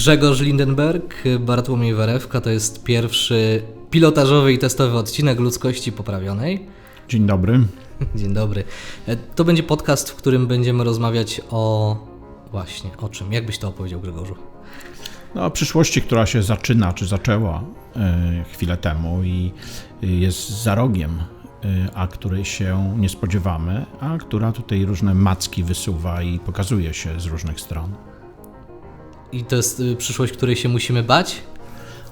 Grzegorz Lindenberg, Bartłomiej Werewka to jest pierwszy pilotażowy i testowy odcinek ludzkości poprawionej. Dzień dobry. Dzień dobry. E, To będzie podcast, w którym będziemy rozmawiać o właśnie o czym. Jak byś to opowiedział, Grzegorzu? No, o przyszłości, która się zaczyna, czy zaczęła e, chwilę temu i y, jest za rogiem, e, a której się nie spodziewamy, a która tutaj różne macki wysuwa i pokazuje się z różnych stron. I to jest y, przyszłość, której się musimy bać?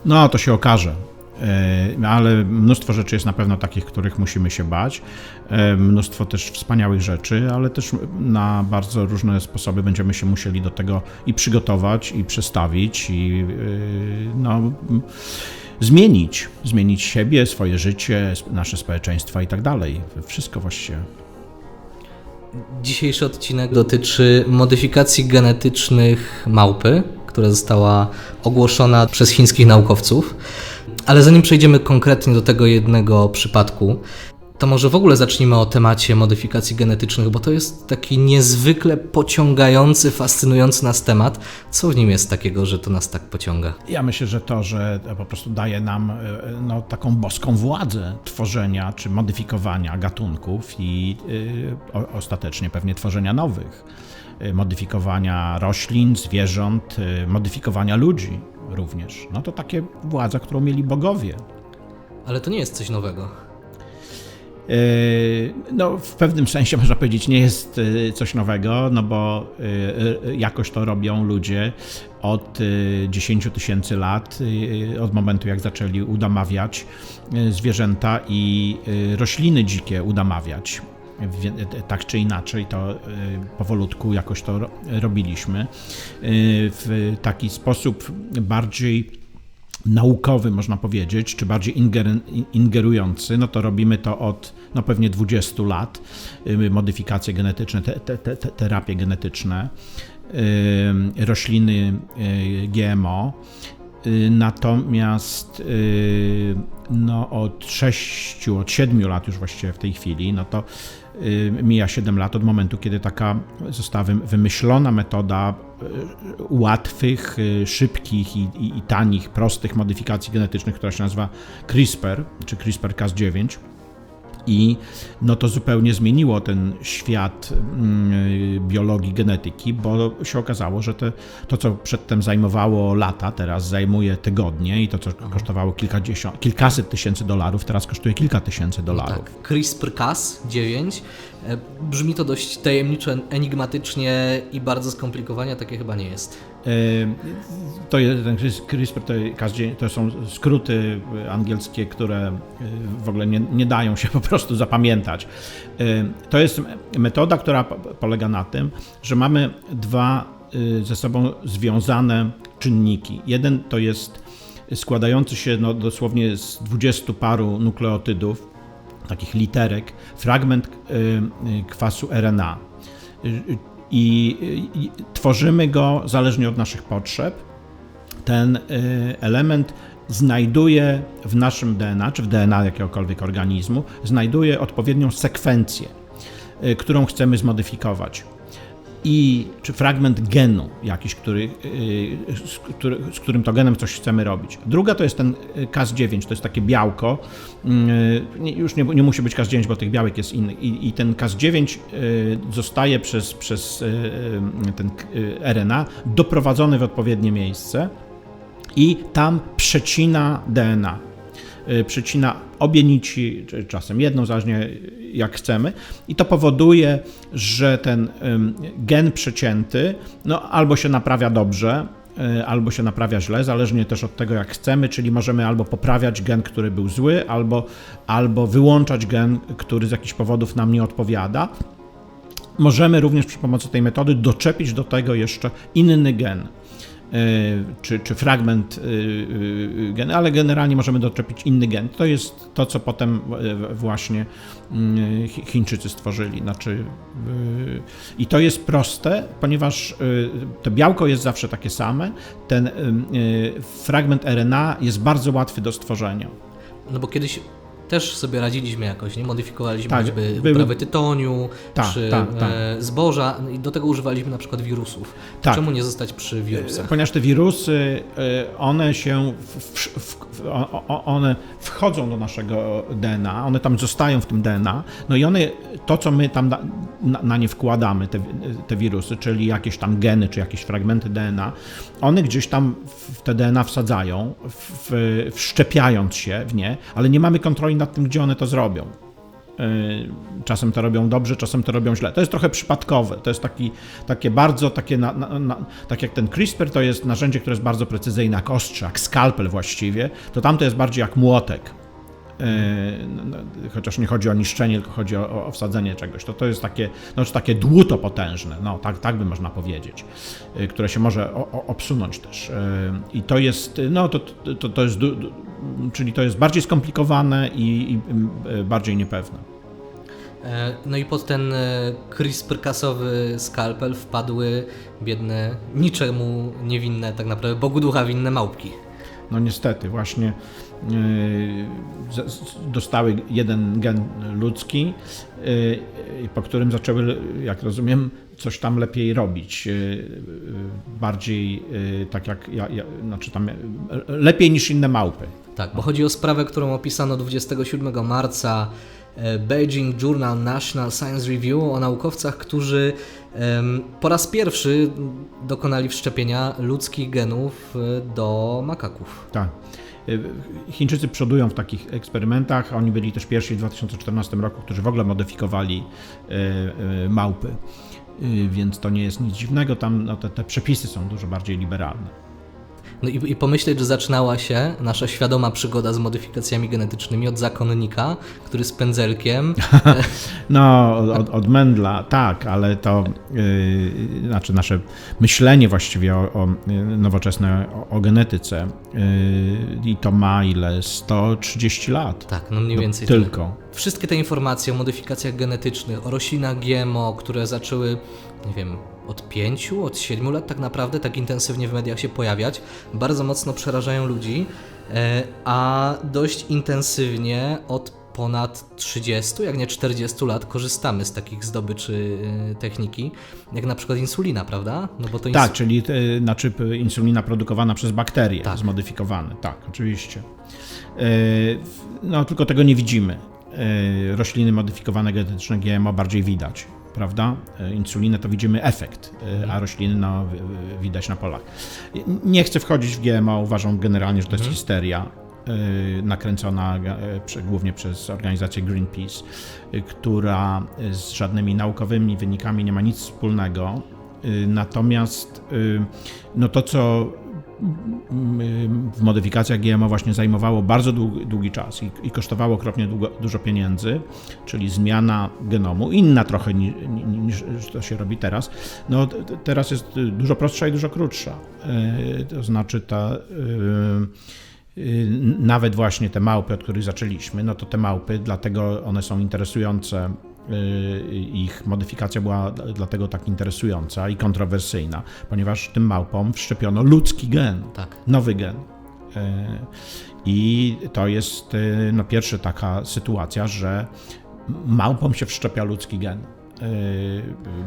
No, to się okaże. E, Ale mnóstwo rzeczy jest na pewno takich, których musimy się bać. E, Mnóstwo też wspaniałych rzeczy, ale też na bardzo różne sposoby będziemy się musieli do tego i przygotować, i przestawić, i e, no, zmienić. Zmienić siebie, swoje życie, nasze społeczeństwa i tak dalej. Wszystko właściwie. Dzisiejszy odcinek dotyczy modyfikacji genetycznych małpy, która została ogłoszona przez chińskich naukowców. Ale zanim przejdziemy konkretnie do tego jednego przypadku, to może w ogóle zacznijmy o temacie modyfikacji genetycznych, bo to jest taki niezwykle pociągający, fascynujący nas temat. Co w nim jest takiego, że to nas tak pociąga? Ja myślę, że to, że po prostu daje nam e, no, taką boską władzę tworzenia czy modyfikowania gatunków i y, ostatecznie pewnie tworzenia nowych, y, modyfikowania roślin, zwierząt, modyfikowania ludzi również. No to takie władza, którą mieli bogowie. Ale to nie jest coś nowego. Yy, No, w pewnym sensie można powiedzieć, nie jest yy, coś nowego, no bo yy, jakoś to robią ludzie od yy, 10 tysięcy lat, od momentu jak zaczęli udamawiać zwierzęta i rośliny dzikie udamawiać. Tak czy inaczej, to powolutku jakoś to ro- robiliśmy. W taki sposób bardziej naukowy, można powiedzieć, czy bardziej ingerujący, no to robimy to od no pewnie 20 lat. Y, Modyfikacje genetyczne, te, te, te, te- terapie genetyczne, y, rośliny y, GMO. Natomiast od 6, od 7 lat już właściwie w tej chwili, no to y, mija 7 lat od momentu, kiedy taka została wym- wymyślona metoda y, łatwych, y, szybkich i, i, i tanich, prostych modyfikacji genetycznych, która się nazywa CRISPR, czy CRISPR-Cas9. I no to zupełnie zmieniło ten świat mm, biologii, genetyki, bo się okazało, że te, to, co przedtem zajmowało lata, teraz zajmuje tygodnie i to, co kosztowało kilkadziesiąt, kilkaset tysięcy dolarów, teraz kosztuje kilka tysięcy dolarów. Tak, CRISPR-Cas9. E, Brzmi to dość tajemniczo, enigmatycznie i bardzo skomplikowanie, takie chyba nie jest. To jest, ten Cris- CRISPR to, Cas9 to są skróty angielskie, które e, w ogóle nie, nie dają się po prostu zapamiętać. To jest metoda, która po- polega na tym, że mamy dwa e, ze sobą związane czynniki. Jeden to jest składający się no, dosłownie z dwudziestu paru nukleotydów, takich literek, fragment y, y, kwasu RNA. I, i tworzymy go zależnie od naszych potrzeb. Ten y, element znajduje w naszym DNA, czy w DNA jakiegokolwiek organizmu, znajduje odpowiednią sekwencję, y, którą chcemy zmodyfikować. I czy fragment genu jakiś, który, y, z, który, z którym to genem coś chcemy robić. Druga to jest ten y, Cas9, to jest takie białko. y, Już nie, nie musi być Cas9, bo tych białek jest innych. I, i ten Cas9 y, zostaje przez, przez ten RNA doprowadzony w odpowiednie miejsce i tam przecina DNA. Y, Przecina obie nici, czy czasem jedną, zależnie jak chcemy, i to powoduje, że ten gen przecięty no, albo się naprawia dobrze, y, albo się naprawia źle, zależnie też od tego, jak chcemy, czyli możemy albo poprawiać gen, który był zły, albo, albo wyłączać gen, który z jakichś powodów nam nie odpowiada. Możemy również przy pomocy tej metody doczepić do tego jeszcze inny gen. y, Czy, czy fragment y, y, genu, ale generalnie możemy doczepić inny gen. To jest to, co potem właśnie Chi- Chińczycy stworzyli. Znaczy, I to jest proste, ponieważ to białko jest zawsze takie same. Ten fragment RNA jest bardzo łatwy do stworzenia. No bo kiedyś też sobie radziliśmy jakoś, nie? Modyfikowaliśmy Tak, choćby były- uprawy tytoniu, Tak, czy tak, tak. e, zboża i do tego używaliśmy na przykład wirusów. Tak. Czemu nie zostać przy wirusach? Ponieważ te wirusy, y, one się, w, w, w, one wchodzą do naszego DNA, one tam zostają w tym DNA, no i one, to co my tam na, na, na nie wkładamy, te, te wirusy, czyli jakieś tam geny, czy jakieś fragmenty DNA, one gdzieś tam w te DNA wsadzają, w, w, wszczepiając się w nie, ale nie mamy kontroli nad tym, gdzie one to zrobią. Y, Czasem to robią dobrze, czasem to robią źle. To jest trochę przypadkowe. To jest taki, takie bardzo, takie na, na, na, tak jak ten CRISPR to jest narzędzie, które jest bardzo precyzyjne, jak ostrze, jak skalpel właściwie, to tamto jest bardziej jak młotek. Y, no, no, Chociaż nie chodzi o niszczenie, tylko chodzi o, o wsadzenie czegoś. To, to jest takie, no, czy takie dłuto potężne, no, tak, tak by można powiedzieć, y, które się może o, o, obsunąć też. Y, I to jest, no, to, to, to jest, czyli to jest bardziej skomplikowane i, i y, bardziej niepewne. E, No i pod ten e, CRISPR-kasowy skalpel wpadły biedne, niczemu niewinne, tak naprawdę Bogu ducha winne małpki. No niestety, właśnie dostały jeden gen ludzki, yy, po którym zaczęły, jak rozumiem, coś tam lepiej robić. Yy, yy, bardziej yy, tak jak, ja, ja, znaczy tam, yy, lepiej niż inne małpy. Tak, bo chodzi o sprawę, którą opisano 27 marca e, Beijing Journal National Science Review o naukowcach, którzy po raz pierwszy dokonali wszczepienia ludzkich genów e, do makaków. Tak. Yy, Chińczycy przodują w takich eksperymentach. Oni byli też pierwsi w 2014 roku, którzy w ogóle modyfikowali yy, yy, małpy. Więc to nie jest nic dziwnego. Tam no, te, te przepisy są dużo bardziej liberalne. No i, i pomyśleć, że zaczynała się nasza świadoma przygoda z modyfikacjami genetycznymi od zakonnika, który z pędzelkiem No, od, od Mendla tak, ale to yy, znaczy nasze myślenie właściwie o, o nowoczesne o, o genetyce yy, i to ma ile? 130 lat. Tak, no mniej No, więcej tyle. tylko. Wszystkie te informacje o modyfikacjach genetycznych, o roślinach GMO, które zaczęły, nie wiem, od pięciu, od siedmiu lat tak naprawdę tak intensywnie w mediach się pojawiać, bardzo mocno przerażają ludzi, e, a dość intensywnie od ponad 30, jak nie 40 lat korzystamy z takich zdobyczy e, techniki, jak na przykład insulina, prawda? No bo to Tak, czyli na czyp insulina produkowana przez bakterie, Tak. zmodyfikowane. Tak, oczywiście. Yy, no, tylko tego nie widzimy. Yy, rośliny modyfikowane genetycznie GMO bardziej widać. Prawda? Yy, Insulinę to widzimy efekt, yy, a rośliny no, wi- wi- widać na polach. Nie chcę wchodzić w GMO, uważam generalnie, że to jest histeria yy, nakręcona głównie przez organizację Greenpeace, która z żadnymi naukowymi wynikami nie ma nic wspólnego. Natomiast no to, co w modyfikacjach GMO właśnie zajmowało bardzo długi, długi czas i, i kosztowało okropnie długo, dużo pieniędzy, czyli zmiana genomu, inna trochę ni, ni, niż to się robi teraz, no teraz jest dużo prostsza i dużo krótsza. Yy, To znaczy ta yy, yy, nawet właśnie te małpy, od których zaczęliśmy, no to te małpy, dlatego one są interesujące ich modyfikacja była dlatego tak interesująca i kontrowersyjna, ponieważ tym małpom wszczepiono ludzki gen, Tak. nowy gen. Yy, I to jest yy, no, pierwsza taka sytuacja, że małpom się wszczepia ludzki gen.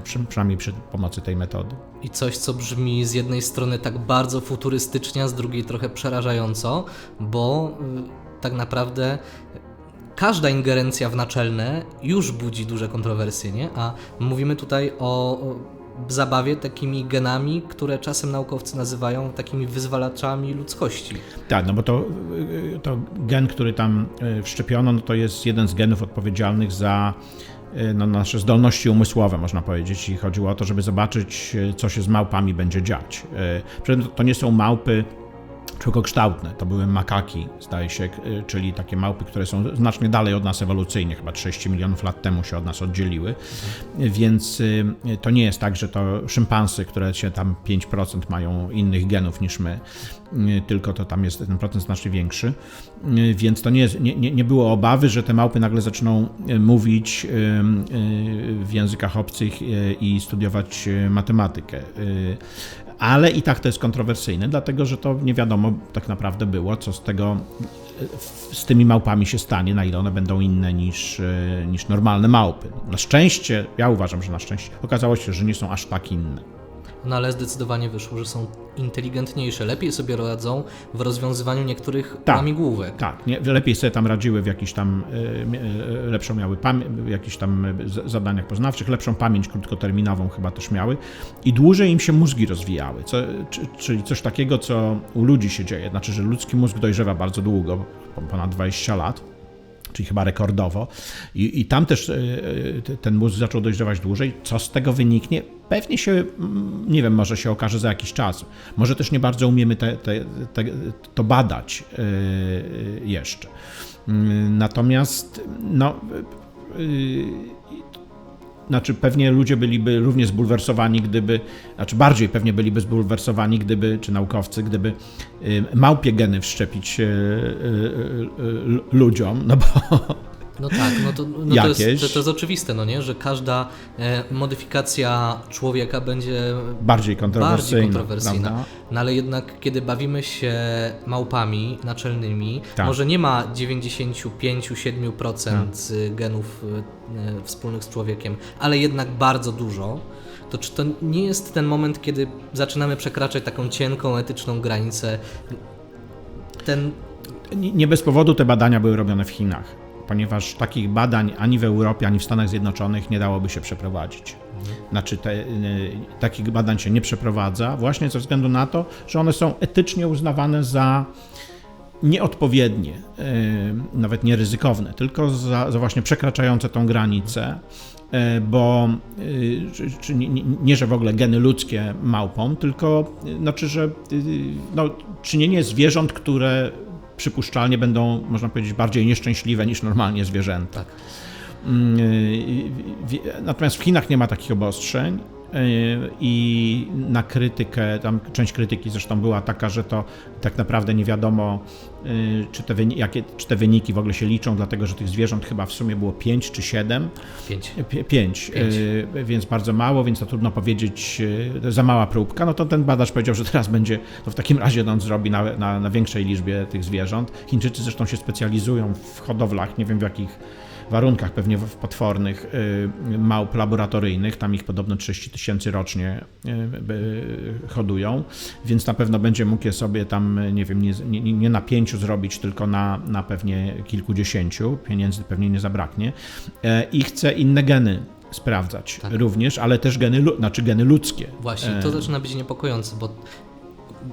Przy, przynajmniej przy pomocy tej metody. I coś, co brzmi z jednej strony tak bardzo futurystycznie, a z drugiej trochę przerażająco, bo y, tak naprawdę każda ingerencja w naczelne już budzi duże kontrowersje, nie? A mówimy tutaj o, zabawie takimi genami, które czasem naukowcy nazywają takimi wyzwalaczami ludzkości. Tak, no bo to, to gen, który tam y, wszczepiono, no to jest jeden z genów odpowiedzialnych za y, no, nasze zdolności umysłowe, można powiedzieć. I chodziło o to, żeby zobaczyć, y, co się z małpami będzie dziać. To nie są małpy człowiekokształtne, to były makaki, zdaje się, y, czyli takie małpy, które są znacznie dalej od nas ewolucyjnie, chyba 30 milionów lat temu się od nas oddzieliły, więc y, to nie jest tak, że to szympansy, które się tam 5% mają innych genów niż my, y, tylko to tam jest ten procent znacznie większy, więc to nie, jest, nie, nie było obawy, że te małpy nagle zaczną mówić w językach obcych i studiować matematykę. Ale i tak to jest kontrowersyjne, dlatego że to nie wiadomo tak naprawdę było, co z tego z tymi małpami się stanie, na ile one będą inne niż, e, niż normalne małpy. Na szczęście, ja uważam, że na szczęście okazało się, że nie są aż tak inne. No ale zdecydowanie wyszło, że są inteligentniejsze, lepiej sobie radzą w rozwiązywaniu niektórych Tak. łamigłówek. Tak, nie, lepiej sobie tam radziły w jakiś tam, e, mie- e, lepszą miały jakichś tam e, zadaniach poznawczych, lepszą pamięć krótkoterminową chyba też miały i dłużej im się mózgi rozwijały, co, czy, czyli coś takiego, co u ludzi się dzieje, znaczy, że ludzki mózg dojrzewa bardzo długo, po- ponad 20 lat, czyli chyba rekordowo. I, i tam też e, e, ten mózg zaczął dojrzewać dłużej. Co z tego wyniknie? Pewnie się, mm, nie wiem, może się okaże za jakiś czas. Może też nie bardzo umiemy te, te, te, to badać e, jeszcze. Mm, Natomiast, no. Znaczy pewnie ludzie byliby równie zbulwersowani, gdyby, znaczy bardziej pewnie byliby zbulwersowani, gdyby, czy naukowcy, gdyby y, małpie geny wszczepić y, y, ludziom, no bo No tak, no to, no to, jest, to, to jest oczywiste, no nie? że każda e, modyfikacja człowieka będzie bardziej kontrowersyjna. bardziej kontrowersyjna. No ale jednak, kiedy bawimy się małpami naczelnymi, Tak. może nie ma 95-7% genów e, wspólnych z człowiekiem, ale jednak bardzo dużo. To czy to nie jest ten moment, kiedy zaczynamy przekraczać taką cienką, etyczną granicę? Ten Nie nie bez powodu te badania były robione w Chinach, ponieważ takich badań ani w Europie, ani w Stanach Zjednoczonych nie dałoby się przeprowadzić. Znaczy, te, y, takich badań się nie przeprowadza, właśnie ze względu na to, że one są etycznie uznawane za nieodpowiednie, y, nawet nie ryzykowne, tylko za, za właśnie przekraczające tą granicę, y, bo y, czy, czy nie, nie- że w ogóle geny ludzkie małpom, tylko y, znaczy, że no, czynienie zwierząt, które przypuszczalnie będą, można powiedzieć, bardziej nieszczęśliwe niż normalnie zwierzęta. tak. Mm, y, wi- Natomiast w Chinach nie ma takich obostrzeń y, i na krytykę, tam część krytyki zresztą była taka, że to tak naprawdę nie wiadomo, y, czy te, wyni- jakie, czy te wyniki w ogóle się liczą, dlatego że tych zwierząt chyba w sumie było 5 czy 7. Pięć. Pie- Pięć, Pięć. y, więc bardzo mało, więc to trudno powiedzieć, y, za mała próbka. No to ten badacz powiedział, że teraz będzie, to w takim razie on zrobi na, na, na większej liczbie tych zwierząt. Chińczycy zresztą się specjalizują w hodowlach, nie wiem w jakich warunkach, pewnie w potwornych y, małp laboratoryjnych, tam ich podobno 30 tysięcy rocznie y, hodują, więc na pewno będzie mógł je sobie tam, nie wiem, nie, nie, nie na pięciu zrobić, tylko na, na pewnie kilkudziesięciu, pieniędzy pewnie nie zabraknie E, i chce inne geny sprawdzać Tak. również, ale też geny, znaczy geny ludzkie. Właśnie, E, to zaczyna być niepokojące, bo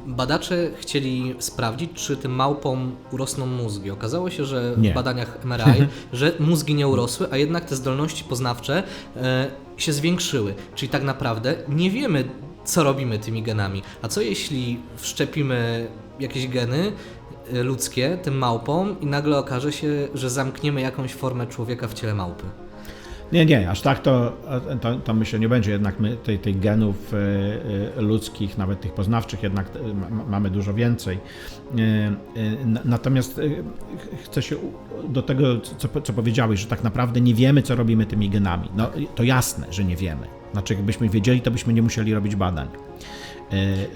badacze chcieli sprawdzić, czy tym małpom urosną mózgi. Okazało się, że Nie. w badaniach MRI, że mózgi nie urosły, a jednak te zdolności poznawcze e, się zwiększyły. Czyli tak naprawdę nie wiemy, co robimy tymi genami. A co jeśli wszczepimy jakieś geny e, ludzkie tym małpom i nagle okaże się, że zamkniemy jakąś formę człowieka w ciele małpy? Nie, nie, aż tak to, to, to myślę nie będzie jednak my tej, tych genów e, e, ludzkich, nawet tych poznawczych jednak e, ma- mamy dużo więcej. Na- Natomiast ch- chcę się do tego, co, co powiedziałeś, że tak naprawdę nie wiemy, co robimy tymi genami. No to jasne, że nie wiemy. Znaczy, jakbyśmy wiedzieli, to byśmy nie musieli robić badań.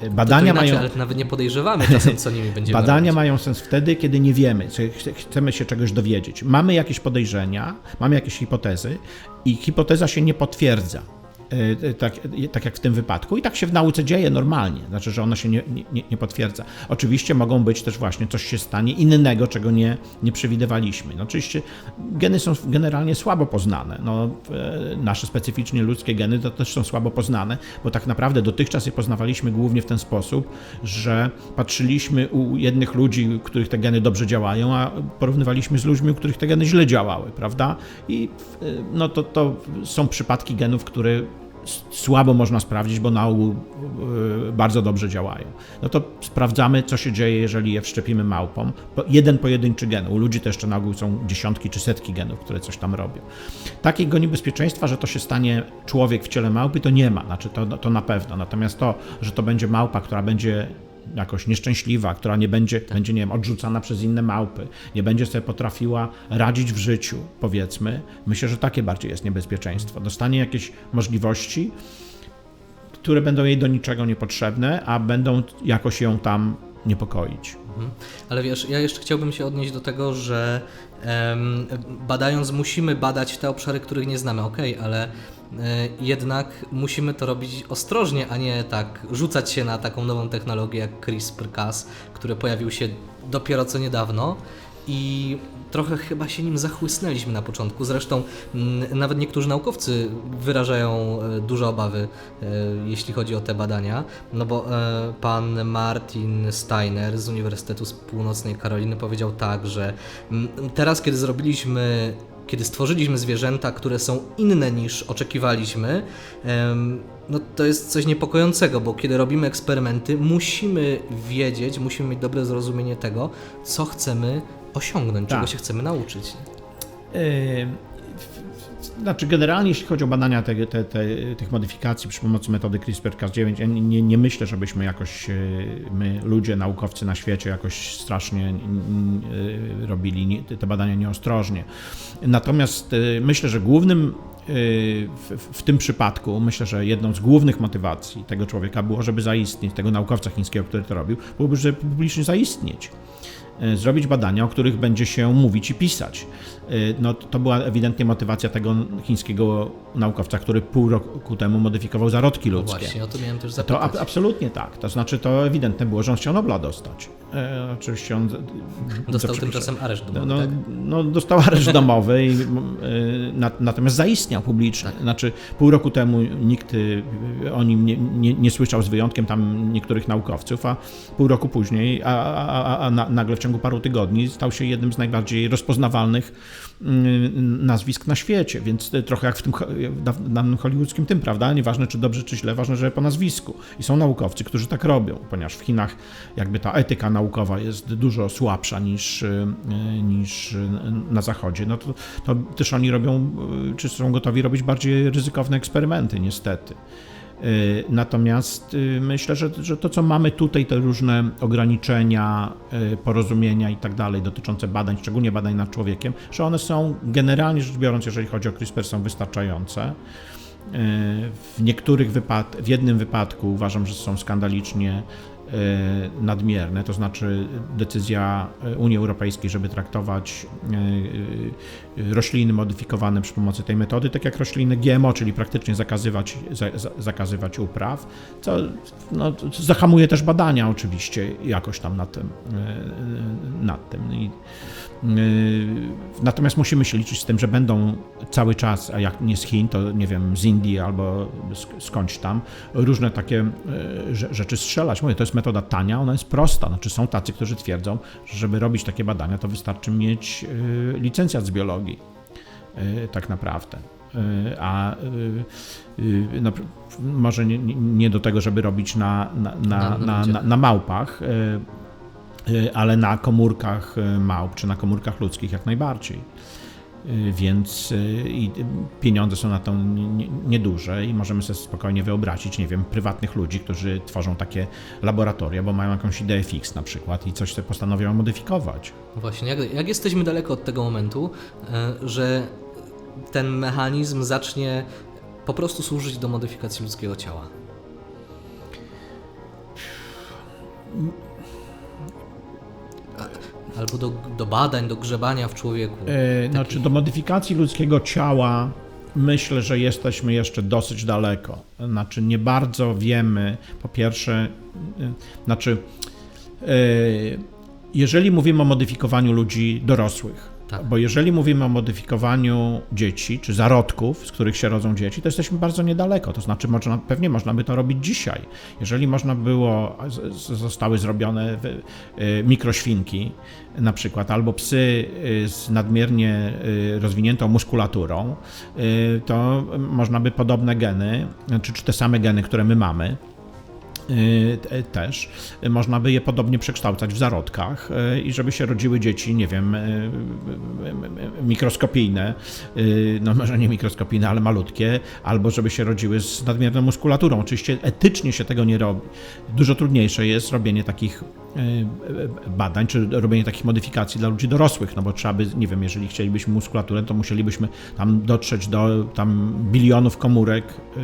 E, Badania to inaczej, mają... ale nawet nie podejrzewamy czasem, co nimi będziemy Badania robić. mają sens wtedy, kiedy nie wiemy, chcemy się czegoś dowiedzieć. Mamy jakieś podejrzenia, mamy jakieś hipotezy i hipoteza się nie potwierdza. E, e, Tak, e, tak jak w tym wypadku. I tak się w nauce dzieje normalnie, znaczy, że ona się nie, nie, nie potwierdza. Oczywiście mogą być też właśnie coś się stanie innego, czego nie, nie przewidywaliśmy. No, oczywiście geny są generalnie słabo poznane. No, nasze specyficznie ludzkie geny to też są słabo poznane, bo tak naprawdę dotychczas je poznawaliśmy głównie w ten sposób, że patrzyliśmy u jednych ludzi, u których te geny dobrze działają, a porównywaliśmy z ludźmi, u których te geny źle działały, prawda? I no to, to są przypadki genów, które słabo można sprawdzić, bo na ogół e, bardzo dobrze działają. No to sprawdzamy, co się dzieje, jeżeli je wszczepimy małpom. Po- Jeden pojedynczy gen. U ludzi to jeszcze na ogół są dziesiątki czy setki genów, które coś tam robią. Takiego niebezpieczeństwa, że to się stanie człowiek w ciele małpy, to nie ma. Znaczy to, to na pewno. Natomiast to, że to będzie małpa, która będzie jakoś nieszczęśliwa, która nie będzie, będzie, nie wiem, odrzucana przez inne małpy, nie będzie sobie potrafiła radzić w życiu, powiedzmy, myślę, że takie bardziej jest niebezpieczeństwo. Dostanie jakieś możliwości, które będą jej do niczego niepotrzebne, a będą jakoś ją tam niepokoić. Mhm. Ale wiesz, ja jeszcze chciałbym się odnieść do tego, że badając musimy badać te obszary, których nie znamy, ok, ale e, jednak musimy to robić ostrożnie, a nie tak rzucać się na taką nową technologię jak CRISPR-Cas, który pojawił się dopiero co niedawno i trochę chyba się nim zachłysnęliśmy na początku. Zresztą mm, nawet niektórzy naukowcy wyrażają e, duże obawy, e, jeśli chodzi o te badania, no bo e, pan Martin Steiner z Uniwersytetu z Północnej Karoliny powiedział tak, że mm, teraz kiedy zrobiliśmy kiedy stworzyliśmy zwierzęta, które są inne niż oczekiwaliśmy, no to jest coś niepokojącego, bo kiedy robimy eksperymenty, musimy wiedzieć, musimy mieć dobre zrozumienie tego, co chcemy osiągnąć, czego Tak. się chcemy nauczyć. Yy, Znaczy, generalnie, jeśli chodzi o badania te, te, te, tych modyfikacji przy pomocy metody CRISPR-Cas9, ja nie, nie myślę, żebyśmy jakoś, yy, my, ludzie, naukowcy na świecie, jakoś strasznie yy, robili te badania nieostrożnie. Natomiast yy, myślę, że głównym w, w tym przypadku, myślę, że jedną z głównych motywacji tego człowieka było, żeby zaistnieć, tego naukowca chińskiego, który to robił, byłoby, żeby publicznie zaistnieć zrobić badania, o których będzie się mówić i pisać. E, No, to była ewidentnie motywacja tego chińskiego naukowca, który pół roku temu modyfikował zarodki No ludzkie. właśnie, o to miałem też To zapytać. ab- absolutnie tak. To znaczy, to ewidentne było, że on chciał Nobla dostać. E, oczywiście on. Dostał za tymczasem areszt no, domowy, no, tak? no, dostał areszt domowy, i, y, na, natomiast zaistniał publicznie. Tak. Znaczy, pół roku temu nikt y, o nim nie, nie, nie słyszał, z wyjątkiem tam niektórych naukowców, a pół roku później, a, a, a, a na, nagle w ciągu paru tygodni stał się jednym z najbardziej rozpoznawalnych y, nazwisk na świecie, więc y, trochę jak w tym daw- dawnym hollywoodzkim tym, prawda? Nieważne czy dobrze, czy źle, ważne, że po nazwisku. I są naukowcy, którzy tak robią, ponieważ w Chinach jakby ta etyka naukowa jest dużo słabsza niż, y, niż na Zachodzie, no to, to też oni robią, czy są gotowi robić bardziej ryzykowne eksperymenty, niestety. Y, Natomiast y, myślę, że, że to, co mamy tutaj, te różne ograniczenia, y, porozumienia i tak dalej dotyczące badań, szczególnie badań nad człowiekiem, że one są generalnie rzecz biorąc, jeżeli chodzi o CRISPR, są wystarczające. Y, W niektórych wypad- w jednym wypadku uważam, że są skandalicznie nadmierne, to znaczy decyzja y, Unii Europejskiej, żeby traktować y, rośliny modyfikowane przy pomocy tej metody, tak jak rośliny GMO, czyli praktycznie zakazywać, za, za, zakazywać upraw, co no, zahamuje też badania oczywiście jakoś tam nad tym. Nad tym. I, Natomiast musimy się liczyć z tym, że będą cały czas, a jak nie z Chin, to nie wiem, z Indii albo sk- skądś tam, różne takie y, rze- rzeczy strzelać. Mówię, to jest metoda tania, ona jest prosta. Znaczy są tacy, którzy twierdzą, że żeby robić takie badania, to wystarczy mieć y, licencjat z biologii. y, Tak naprawdę. Y, A y, y, no, może nie, nie- do tego, żeby robić na, na, Na- na, na małpach, y, y, ale na komórkach y, małp czy na komórkach ludzkich jak najbardziej. Y, Więc pieniądze są na to nie- nie- nieduże i możemy sobie spokojnie wyobrazić, nie wiem, prywatnych ludzi, którzy tworzą takie laboratoria, bo mają jakąś ideę fix na przykład i coś sobie postanowią modyfikować. Właśnie, jak, jak jesteśmy daleko od tego momentu, e, że ten mechanizm zacznie po prostu służyć do modyfikacji ludzkiego ciała? Albo do, do badań, do grzebania w człowieku. E, Znaczy, do modyfikacji ludzkiego ciała myślę, że jesteśmy jeszcze dosyć daleko. Znaczy, nie bardzo wiemy, po pierwsze, e, znaczy, e, jeżeli mówimy o modyfikowaniu ludzi dorosłych, Tak. bo jeżeli mówimy o modyfikowaniu dzieci, czy zarodków, z których się rodzą dzieci, to jesteśmy bardzo niedaleko. To znaczy, można, pewnie można by to robić dzisiaj. Jeżeli można było, zostały zrobione wy- y, mikroświnki, na przykład, albo psy y, z nadmiernie y, rozwiniętą muskulaturą, y, to można by podobne geny, czy, czy te same geny, które my mamy, y, też. Y, Można by je podobnie przekształcać w zarodkach y, i żeby się rodziły dzieci, nie wiem, y, mikroskopijne, no może nie mikroskopijne, ale malutkie, albo żeby się rodziły z nadmierną muskulaturą. Oczywiście etycznie się tego nie robi. Dużo trudniejsze jest robienie takich badań, czy robienie takich modyfikacji dla ludzi dorosłych, no bo trzeba by, nie wiem, jeżeli chcielibyśmy muskulaturę, to musielibyśmy tam dotrzeć do tam bilionów komórek e,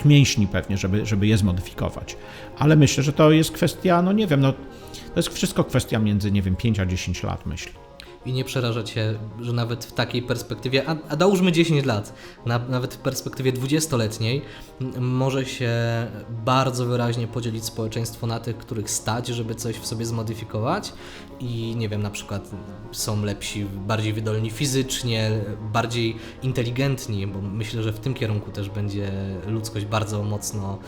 naszych mięśni pewnie, żeby, żeby je zmodyfikować. Ale myślę, że to jest kwestia, no nie wiem, no to jest wszystko kwestia między, nie wiem, 5 a 10 lat, myślę. I nie przeraża cię, że nawet w takiej perspektywie, a, a dałóżmy 10 lat, na, nawet w perspektywie 20-letniej, m- może się bardzo wyraźnie podzielić społeczeństwo na tych, których stać, żeby coś w sobie zmodyfikować i nie wiem, na przykład są lepsi, bardziej wydolni fizycznie, bardziej inteligentni, bo myślę, że w tym kierunku też będzie ludzkość bardzo mocno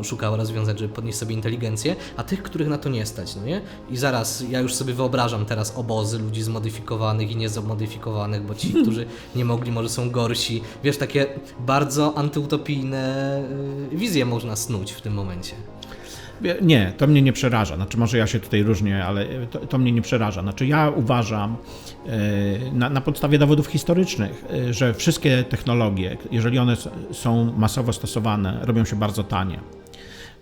e, szukała rozwiązań, żeby podnieść sobie inteligencję, a tych, których na to nie stać, no nie? I zaraz, ja już sobie wyobrażam teraz obozy ludzi zmodyfikowanych i niezomodyfikowanych, bo ci, którzy nie mogli, może są gorsi. Wiesz, takie bardzo antyutopijne y, wizje można snuć w tym momencie. Nie, to mnie nie przeraża. Znaczy, może ja się tutaj różnię, ale to, to mnie nie przeraża. Znaczy, ja uważam e, na, na podstawie dowodów historycznych, e, że wszystkie technologie, jeżeli one są masowo stosowane, robią się bardzo tanie.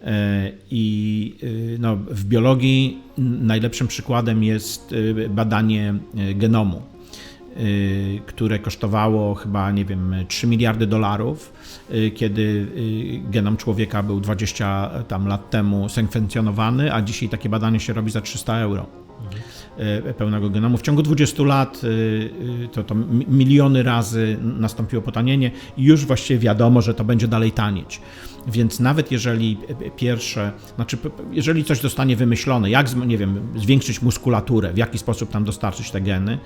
E, I e, no, w biologii najlepszym przykładem jest e, badanie e, genomu które kosztowało chyba, nie wiem, 3 miliardy dolarów, y, kiedy y, genom człowieka był 20 tam lat temu sekwencjonowany, a dzisiaj takie badanie się robi za 300 euro y, pełnego genomu. W ciągu 20 lat y, y, to, to mi- miliony razy nastąpiło potanienie i już właściwie wiadomo, że to będzie dalej tanieć. Więc nawet jeżeli pierwsze, znaczy jeżeli coś zostanie wymyślone, jak, nie wiem, zwiększyć muskulaturę, w jaki sposób tam dostarczyć te geny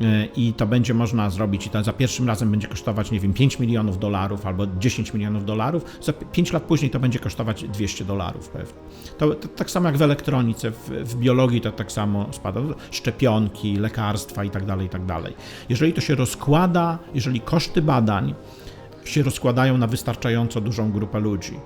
y, i to będzie można zrobić i to za pierwszym razem będzie kosztować, nie wiem, 5 milionów dolarów albo 10 milionów dolarów, za 5 lat później to będzie kosztować 200 dolarów pewnie. To, to tak samo jak w elektronice, w, w biologii to tak samo spada. Szczepionki, lekarstwa i tak dalej, i tak dalej. Jeżeli to się rozkłada, jeżeli koszty badań się rozkładają na wystarczająco dużą grupę ludzi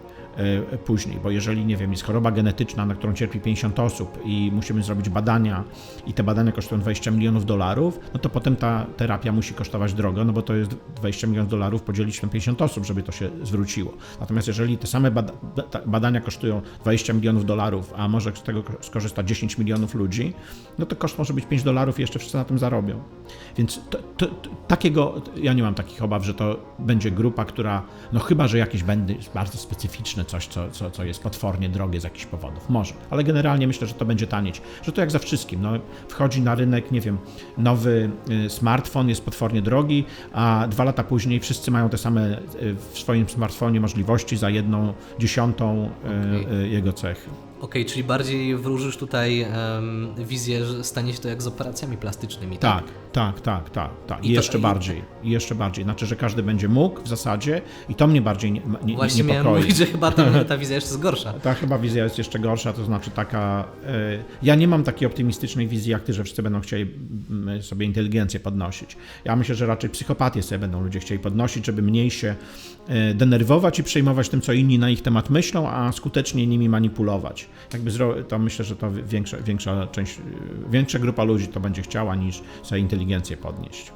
później, bo jeżeli, nie wiem, jest choroba genetyczna, na którą cierpi 50 osób i musimy zrobić badania i te badania kosztują 20 milionów dolarów, no to potem ta terapia musi kosztować drogo, no bo to jest 20 milionów dolarów podzielić na 50 osób, żeby to się zwróciło. Natomiast jeżeli te same bada ba- badania kosztują 20 milionów dolarów, a może z tego skorzysta 10 milionów ludzi, no to koszt może być 5 dolarów i jeszcze wszyscy na tym zarobią. Więc to, to, to, takiego, ja nie mam takich obaw, że to będzie grupa, która, no chyba, że jakieś będą bardzo specyficzne, coś, co, co, co jest potwornie drogie z jakichś powodów. Może, ale generalnie myślę, że to będzie tanieć. Że to jak za wszystkim, no, wchodzi na rynek, nie wiem, nowy y, smartfon jest potwornie drogi, a dwa lata później wszyscy mają te same y, w swoim smartfonie możliwości za jedną dziesiątą y, Okej. y, jego cechy. Okej, czyli bardziej wróżysz tutaj em, wizję, że stanie się to jak z operacjami plastycznymi, tak? Tak, tak, tak, tak, tak. I, I to- jeszcze i- bardziej, i jeszcze bardziej. Znaczy, że każdy będzie mógł w zasadzie i to mnie bardziej nie, nie, Właśnie niepokoi. mówić, że chyba ta, ta wizja jeszcze jest gorsza. Ta chyba wizja jest jeszcze gorsza, to znaczy taka. e, ja nie mam takiej optymistycznej wizji jak ty, że wszyscy będą chcieli mm, sobie inteligencję podnosić. Ja myślę, że raczej psychopatię sobie będą ludzie chcieli podnosić, żeby mniej się e, denerwować i przejmować tym, co inni na ich temat myślą, a skutecznie nimi manipulować. Jakby to myślę, że to większa, większa część, większa grupa ludzi to będzie chciała niż sobie inteligencję podnieść.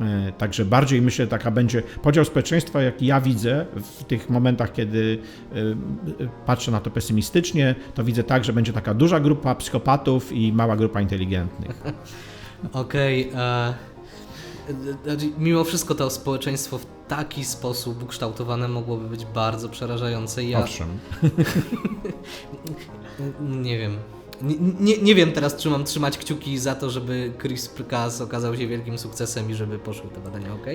E, Także bardziej myślę, taka będzie podział społeczeństwa, jaki ja widzę w tych momentach, kiedy e, patrzę na to pesymistycznie, to widzę tak, że będzie taka duża grupa psychopatów i mała grupa inteligentnych. Okej, e, znaczy, mimo wszystko to społeczeństwo w taki sposób ukształtowane mogłoby być bardzo przerażające. i Ja Owszem. nie wiem. Nie, nie, wiem teraz, czy mam trzymać kciuki za to, żeby CRISPR-Cas okazał się wielkim sukcesem i żeby poszły te badania ok,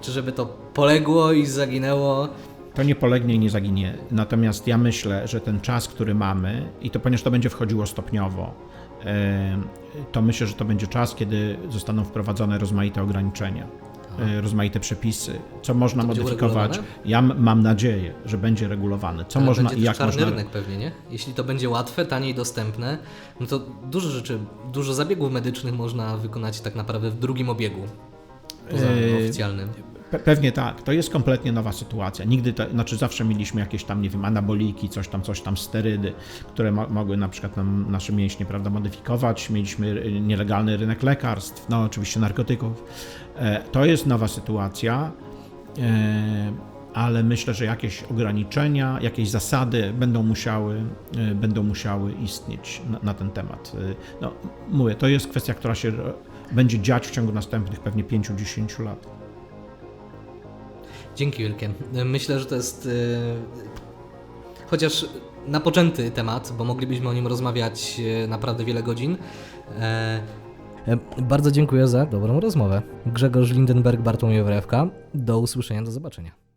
czy żeby to poległo i zaginęło. To nie polegnie i nie zaginie. Natomiast ja myślę, że ten czas, który mamy, i to ponieważ to będzie wchodziło stopniowo, to myślę, że to będzie czas, kiedy zostaną wprowadzone rozmaite ograniczenia, rozmaite przepisy, co można To modyfikować. Ja mam nadzieję, że będzie regulowane. Co Ale można i jak czarny można. rynek pewnie, nie? Jeśli to będzie łatwe, taniej dostępne, no to dużo rzeczy, dużo zabiegów medycznych można wykonać tak naprawdę w drugim obiegu. Poza Yy, oficjalnym. Pe- Pewnie tak. To jest kompletnie nowa sytuacja. Nigdy, to, znaczy zawsze mieliśmy jakieś tam, nie wiem, anaboliki, coś tam, coś tam, sterydy, które mo- mogły na przykład nam nasze mięśnie, prawda, modyfikować. Mieliśmy nielegalny rynek lekarstw, no oczywiście narkotyków. E, To jest nowa sytuacja. E, ale myślę, że jakieś ograniczenia, jakieś zasady będą musiały, y, będą musiały istnieć na, na ten temat. Y, No, mówię, to jest kwestia, która się będzie dziać w ciągu następnych pewnie 5-10 lat. Dzięki wielkie. Myślę, że to jest e, chociaż napoczęty temat, bo moglibyśmy o nim rozmawiać e, naprawdę wiele godzin. E, e, Bardzo dziękuję za dobrą rozmowę. Grzegorz Lindenberg, Bartłomiej Wrewka. Do usłyszenia, do zobaczenia.